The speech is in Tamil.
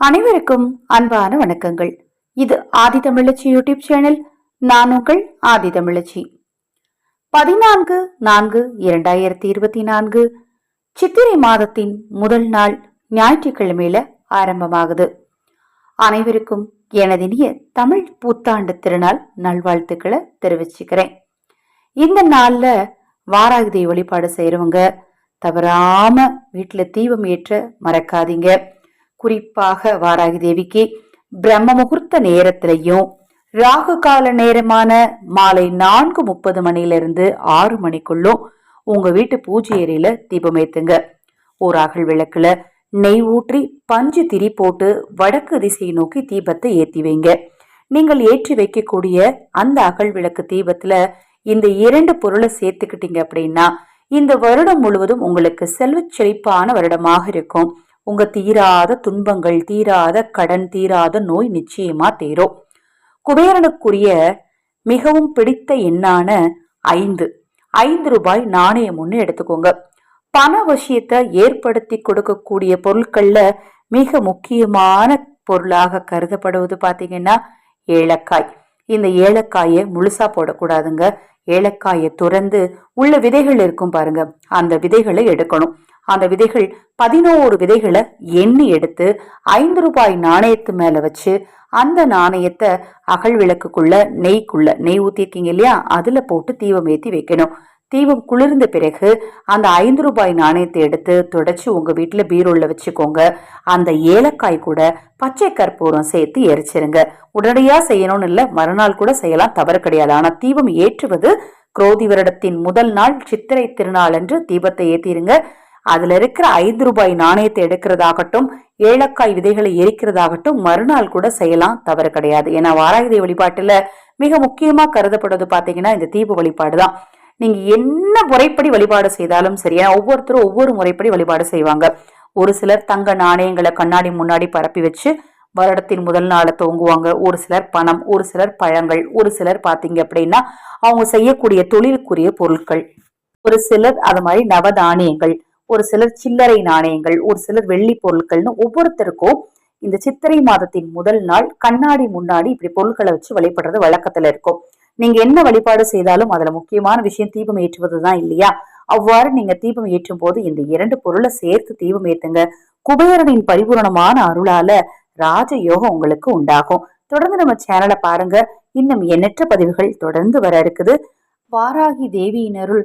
அனைவருக்கும் அன்பான வணக்கங்கள். இது ஆதி தமிழச்சி யூடியூப் சேனல். நான் உங்கள் ஆதி தமிழச்சி. பதினான்கு நான்கு இரண்டாயிரத்தி இருபத்தி நான்கு சித்திரை மாதத்தின் முதல் நாள் ஞாயிற்றுக்கிழமையில ஆரம்பமாகுது. அனைவருக்கும் எனதினிய தமிழ் புத்தாண்டு திருநாள் நல்வாழ்த்துக்களை தெரிவிச்சுக்கிறேன். இந்த நாளில் வாராகி வழிபாடு செய்கிறவங்க தவறாம வீட்டில் தீபம் ஏற்ற மறக்காதீங்க. குறிப்பாக வாராகி தேவிக்கு பிரம்ம முகூர்த்த நேரத்திலையும் ராகு கால நேரமான மாலை நான்கு முப்பது மணியிலிருந்து ஆறு மணிக்குள்ளும் உங்க வீட்டு பூஜை அறையில தீபம் ஏத்துங்க. ஒரு அகல் விளக்குல நெய் ஊற்றி பஞ்சு திரி போட்டு வடக்கு திசையை நோக்கி தீபத்தை ஏத்தி வைங்க. நீங்கள் ஏற்றி வைக்கக்கூடிய அந்த அகல் விளக்கு தீபத்துல இந்த இரண்டு பொருளை சேர்த்துக்கிட்டீங்க அப்படின்னா இந்த வருடம் முழுவதும் உங்களுக்கு செல்வச் செழிப்பான வருடமாக இருக்கும். உங்க தீராத துன்பங்கள் தீராத கடன் தீராத நோய் நிச்சயமா தீரும். குபேரனுக்குரிய மிகவும் பிடித்த எண்ணான ஐந்து. ஐந்து ரூபாய் நாணயம் ஒன்று எடுத்துக்கோங்க. பண விஷயத்தை ஏற்படுத்தி கொடுக்கக்கூடிய பொருட்கள்ல மிக முக்கியமான பொருளாக கருதப்படுவது பார்த்தீங்கன்னா ஏலக்காய். இந்த ஏலக்காயை முழுசா போடக்கூடாதுங்க. ஏலக்காயை துறந்து உள்ள விதைகள் இருக்கும் பாருங்க. அந்த விதைகளை எடுக்கணும். அந்த விதைகள் பதினோரு விதைகளை எண்ணி எடுத்து ஐந்து ரூபாய் நாணயத்து மேல வச்சு அந்த நாணயத்தை அகல் விளக்குக்குள்ள நெய்க்குள்ள நெய் ஊத்திருக்கீங்க இல்லையா? அதுல போட்டு தீபம் ஏத்தி வைக்கணும். தீபம் குளிர்ந்த பிறகு அந்த ஐந்து ரூபாய் நாணயத்தை எடுத்து தொடச்சு உங்க வீட்டுல பீரோல்ல வச்சுக்கோங்க. அந்த ஏலக்காய் கூட பச்சை கற்பூரம் சேர்த்து எரிச்சிருங்க. உடனடியா செய்யணும்னு இல்லை மறுநாள் கூட செய்யலாம் தவறு கிடையாது. ஆனா தீபம் ஏற்றுவது குரோதி வருடத்தின் முதல் நாள் சித்திரை திருநாள் என்று தீபத்தை ஏத்திருங்க. அதுல இருக்கிற ஐந்து ரூபாய் நாணயத்தை எடுக்கிறதாகட்டும் ஏலக்காய் விதைகளை எரிக்கிறதாகட்டும் மறுநாள் கூட செய்யலாம் தவறு கிடையாது. ஏன்னா வாராயுதை வழிபாட்டுல மிக முக்கியமா கருதப்படுவது பாத்தீங்கன்னா இந்த தீப வழிபாடு தான் நீங்க என்ன முறைப்படி வழிபாடு செய்தாலும் சரியா ஒவ்வொருத்தரும் ஒவ்வொரு முறைப்படி வழிபாடு செய்வாங்க. ஒரு சிலர் தங்க நாணயங்களை கண்ணாடி முன்னாடி பரப்பி வச்சு வருடத்தின் முதல் நாளை துவங்குவாங்க. ஒரு சிலர் பணம் ஒரு சிலர் பழங்கள் ஒரு சிலர் பாத்தீங்க அப்படின்னா அவங்க செய்யக்கூடிய தொழிலுக்குரிய பொருட்கள். ஒரு சிலர் அது மாதிரி நவதானியங்கள். ஒரு சிலர் சில்லறை நாணயங்கள் ஒரு சிலர் வெள்ளி பொருட்கள்னு ஒவ்வொருத்தருக்கும் இந்த சித்திரை மாதத்தின் முதல் நாள் கண்ணாடி முன்னாடி இப்படி பொருட்களை வச்சு வழிபடுறது வழக்கத்துல இருக்கும். நீங்க என்ன வழிபாடு செய்தாலும் அதுல முக்கியமான விஷயம் தீபம் ஏற்றுவதுதான் இல்லையா? அவ்வாறு நீங்க தீபம் ஏற்றும் போது இந்த இரண்டு பொருளை சேர்த்து தீபம் ஏத்துங்க. குபேரனின் பரிபூரணமான அருளால ராஜ யோகம் உங்களுக்கு உண்டாகும். தொடர்ந்து நம்ம சேனலை பாருங்க. இன்னும் எண்ணற்ற பதிவுகள் தொடர்ந்து வர இருக்குது. வாராகி தேவியினருள்